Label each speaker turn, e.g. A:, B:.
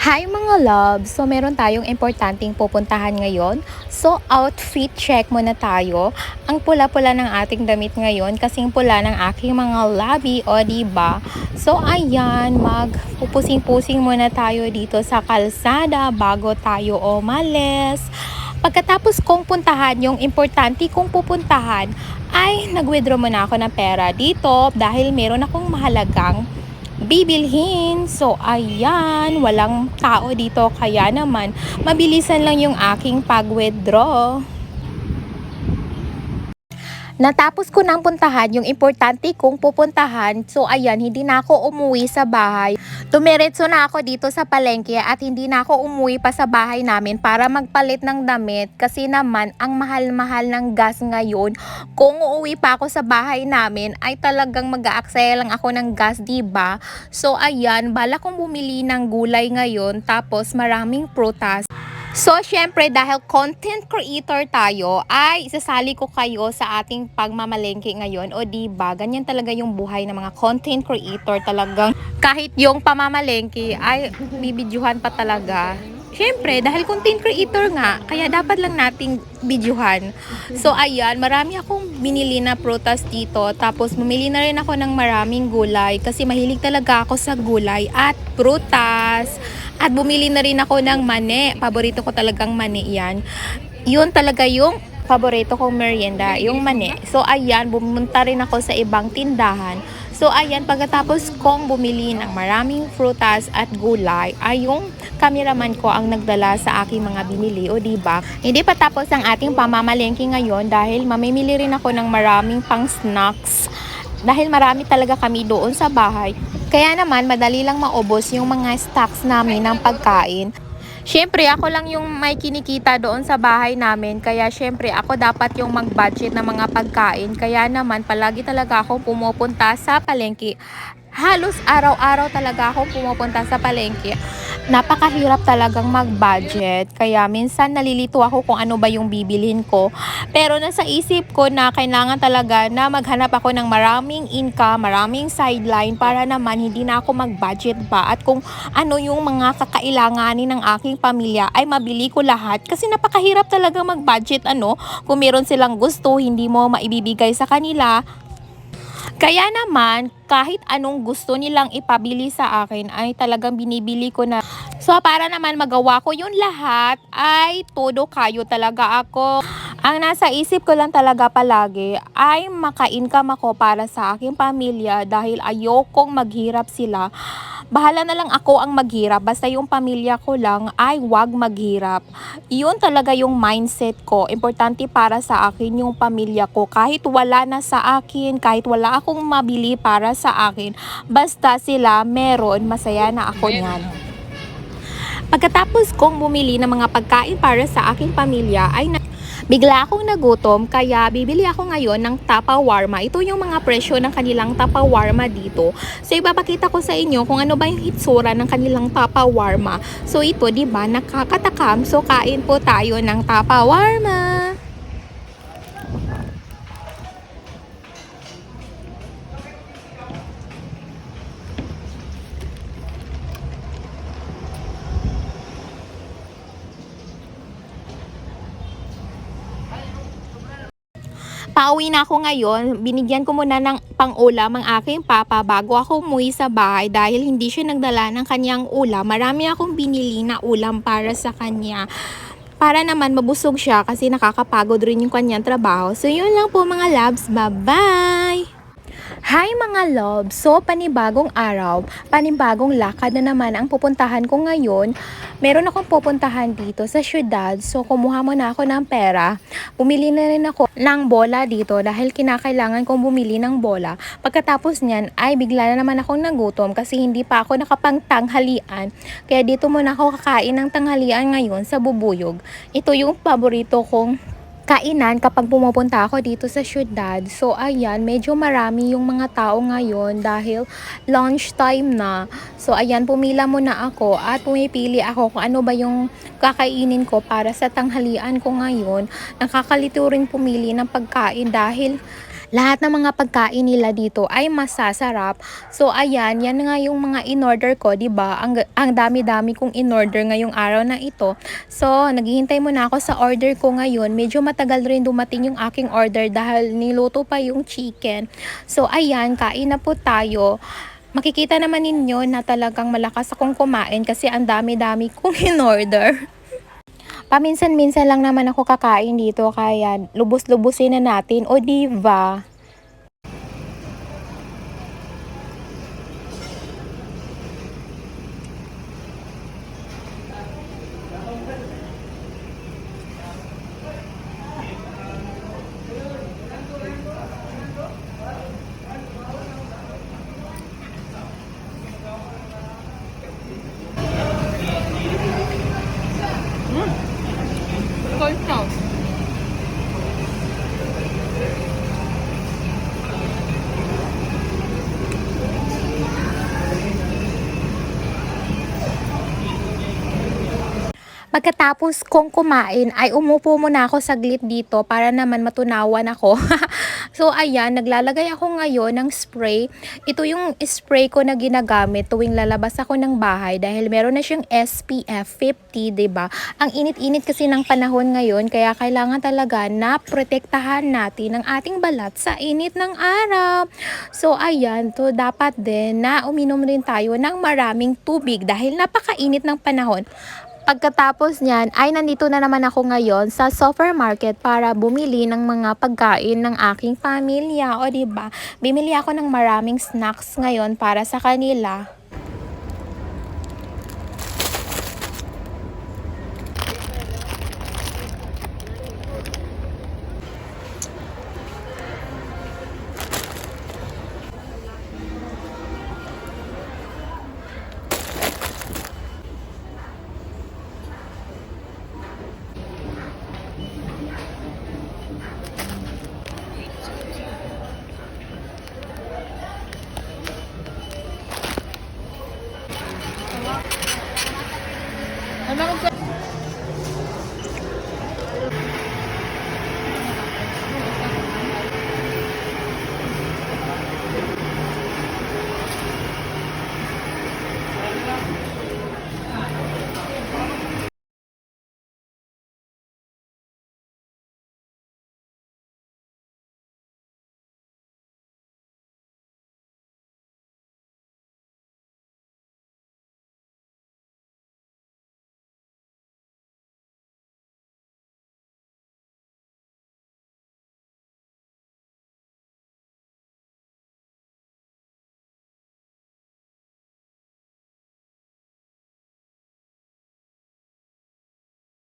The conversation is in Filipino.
A: Hi mga loves! So meron tayong importanteng pupuntahan ngayon. So outfit check muna tayo. Ang pula-pula ng ating damit ngayon kasing pula ng aking mga labi o diba? So ayan, magpupusing-pusing muna tayo dito sa kalsada bago tayo umalis. Pagkatapos kong puntahan yung importante kong pupuntahan ay nag-withdraw muna ako ng pera dito dahil meron akong mahalagang bibilhin. So, ayan, walang tao dito. Kaya naman, mabilisan lang yung aking pag-withdraw. Natapos ko nang puntahan yung importante kong pupuntahan. So, ayan, hindi na ako umuwi sa bahay. Dumiretso na ako dito sa palengke at hindi na ako umuwi pa sa bahay namin para magpalit ng damit kasi naman ang mahal-mahal ng gas ngayon. Kung uuwi pa ako sa bahay namin ay talagang mag-aaksaya lang ako ng gas, 'di ba? So ayan, bala kong bumili ng gulay ngayon tapos maraming prutas. So, syempre, dahil content creator tayo, ay isasali ko kayo sa ating pagmamalengke ngayon. O di ba ganyan talaga yung buhay ng mga content creator talagang. Kahit yung pamamalengke ay bibidyuhan pa talaga. Syempre, dahil content creator nga, kaya dapat lang nating bidyuhan. So, ayan, marami akong binili na prutas dito. Tapos, bumili na rin ako ng maraming gulay kasi mahilig talaga ako sa gulay at prutas. At bumili na rin ako ng mani. Paborito ko talagang mani yan. Yun talaga yung paborito kong merienda, yung mani. So, ayan, bumunta rin ako sa ibang tindahan. So, ayan, pagkatapos kong bumili ng maraming frutas at gulay, ay yung cameraman ko ang nagdala sa aking mga binili. O, di ba? Hindi pa tapos ang ating pamamalengke ngayon dahil mamimili rin ako ng maraming pang snacks dahil marami talaga kami doon sa bahay. Kaya naman, madali lang maubos yung mga stocks namin ng pagkain. Siyempre, ako lang yung may kinikita doon sa bahay namin. Kaya siyempre, ako dapat yung mag-budget ng mga pagkain. Kaya naman, palagi talaga ako pumupunta sa palengke. Halos araw-araw talaga ako pumupunta sa palengke. Napakahirap talagang mag-budget. Kaya minsan nalilito ako kung ano ba yung bibilhin ko. Pero nasa isip ko na kailangan talaga na maghanap ako ng maraming income, maraming sideline para naman hindi na ako mag-budget pa. At kung ano yung mga kakailanganin ng aking pamilya ay mabili ko lahat. Kasi napakahirap talaga mag-budget ano. Kung meron silang gusto, hindi mo maibibigay sa kanila. Kaya naman, kahit anong gusto nilang ipabili sa akin ay talagang binibili ko na. So para naman magawa ko yun lahat ay todo kayo talaga ako. Ang nasa isip ko lang talaga palagi ay maka-income ako para sa aking pamilya dahil ayokong maghirap sila. Bahala na lang ako ang maghirap basta yung pamilya ko lang ay wag maghirap. Yun talaga yung mindset ko. Importante para sa akin yung pamilya ko. Kahit wala na sa akin, kahit wala akong mabili para sa akin, basta sila meron, masaya na ako niyan. Pagkatapos kong bumili ng mga pagkain para sa aking pamilya ay bigla akong nagutom kaya bibili ako ngayon ng tapawarma. Ito yung mga presyo ng kanilang tapawarma dito. So ipapakita ko sa inyo kung ano ba yung hitsura ng kanilang tapawarma. So ito 'di ba nakakatakam. So kain po tayo ng tapawarma. Pauwi na ako ngayon. Binigyan ko muna ng pang-ulam ang aking papa bago ako umuwi sa bahay dahil hindi siya nagdala ng kanyang ulam. Marami akong binili na ulam para sa kanya. Para naman mabusog siya kasi nakakapagod rin yung kanyang trabaho. So yun lang po mga loves. Bye-bye! Hi mga love! So, panibagong araw, panibagong lakad na naman ang pupuntahan ko ngayon. Meron akong pupuntahan dito sa syudad. So, kumuha muna ako ng pera. Bumili na rin ako ng bola dito dahil kinakailangan kong bumili ng bola. Pagkatapos niyan ay bigla na naman akong nagutom kasi hindi pa ako nakapangtanghalian. Kaya dito muna ako kakain ng tanghalian ngayon sa bubuyog. Ito yung paborito kong kainan kapag pumupunta ako dito sa syudad. So ayan, medyo marami yung mga tao ngayon dahil lunch time na. So ayan, pumila muna ako at pumipili ako kung ano ba yung kakainin ko para sa tanghalian ko ngayon. Nakakalito rin pumili ng pagkain dahil lahat ng mga pagkain nila dito ay masasarap. So ayan, yan nga yung mga in-order ko, 'di ba? Ang ang dami-dami kong in-order ngayong araw na ito. So, naghihintay muna ako sa order ko ngayon. Medyo matagal rin dumating yung aking order dahil niluto pa yung chicken. So ayan, kain na po tayo. Makikita naman ninyo na talagang malakas akong kumain kasi ang dami-dami kong in-order. Paminsan-minsan lang naman ako kakain dito kaya lubos-lubusin na natin. O diva. Pagkatapos kong kumain ay umupo muna ako saglit dito para naman matunawan ako. so ayan, naglalagay ako ngayon ng spray. Ito yung spray ko na ginagamit tuwing lalabas ako ng bahay dahil meron na siyang SPF 50, 'di ba? Ang init-init kasi ng panahon ngayon kaya kailangan talaga na protektahan natin ang ating balat sa init ng araw. So ayan, to dapat din na uminom rin tayo ng maraming tubig dahil napakainit ng panahon. Pagkatapos niyan ay nandito na naman ako ngayon sa supermarket para bumili ng mga pagkain ng aking pamilya. O ba? Bimili ako ng maraming snacks ngayon para sa kanila.